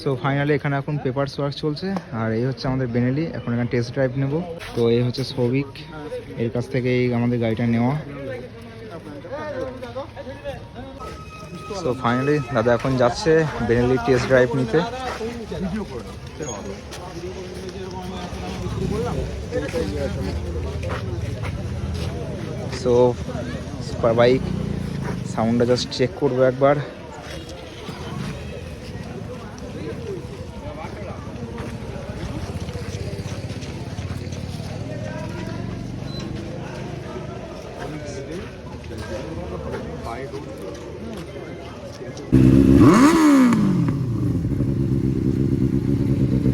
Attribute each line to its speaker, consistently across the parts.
Speaker 1: So finally এখানে এখন papers work চলছে। আর এই হচ্ছে আমাদের বেনেলি এখন এখানে টেস্ট ড্রাইভ নেব। তো এই হচ্ছে সৌভিক এর কাছ থেকে এই আমাদের গাড়িটা নেওয়া। সো ফাইনালি দাদা এখন যাচ্ছে বেনেলি টেস্ট ড্রাইভ নিতে। সো সুপার বাইক সাউন্ডটা জাস্ট চেক করব একবার।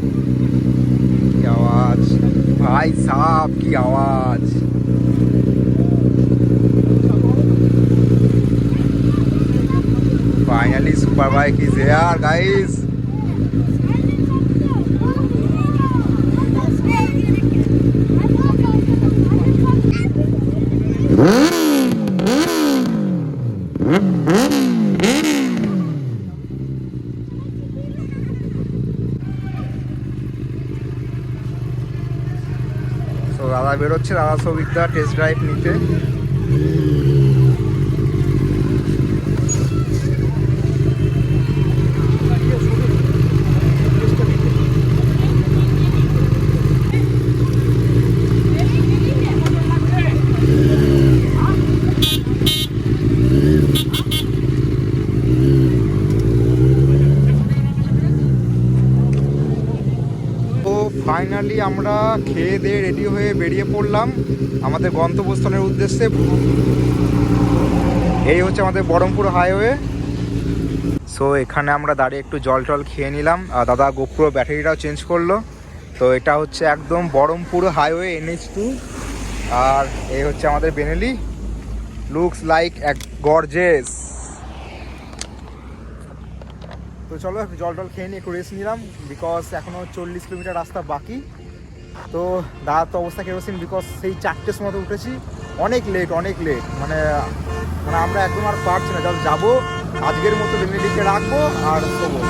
Speaker 1: की आवाज भाई साहब की आवाज finally super bike is here guys তো দাদা বেরোচ্ছে দাদা সৌভিকদা টেস্ট ড্রাইভ নিতে তো ফাইনালি আমরা খেয়ে দিয়ে রেডি হয়ে বেরিয়ে পড়লাম আমাদের গন্তব্যস্থলের উদ্দেশ্যে। এই হচ্ছে আমাদের বহরমপুর হাইওয়ে। সো এখানে আমরা দাঁড়িয়ে একটু জল টল খেয়ে নিলাম। আর দাদা গোপ্রো ব্যাটারিটাও চেঞ্জ করল। তো এটা হচ্ছে একদম বহরমপুর হাইওয়ে এনএইচ টু। আর এই হচ্ছে আমাদের বেনেলি। লুকস লাইক এক গর্জেস তো চলো, জল টল খেয়ে নিয়ে একটু রেস্ট নিলাম বিকজ এখনও চল্লিশ কিলোমিটার রাস্তা বাকি। তো দাদা তো অবস্থা কেরোসিন বিকজ সেই চারটের সময় উঠেছি। অনেক লেট অনেক লেট মানে মানে আমরা একদম আর পারছি না যাব, আজকের মতো বেমিলিকে রাখব আর শোবো।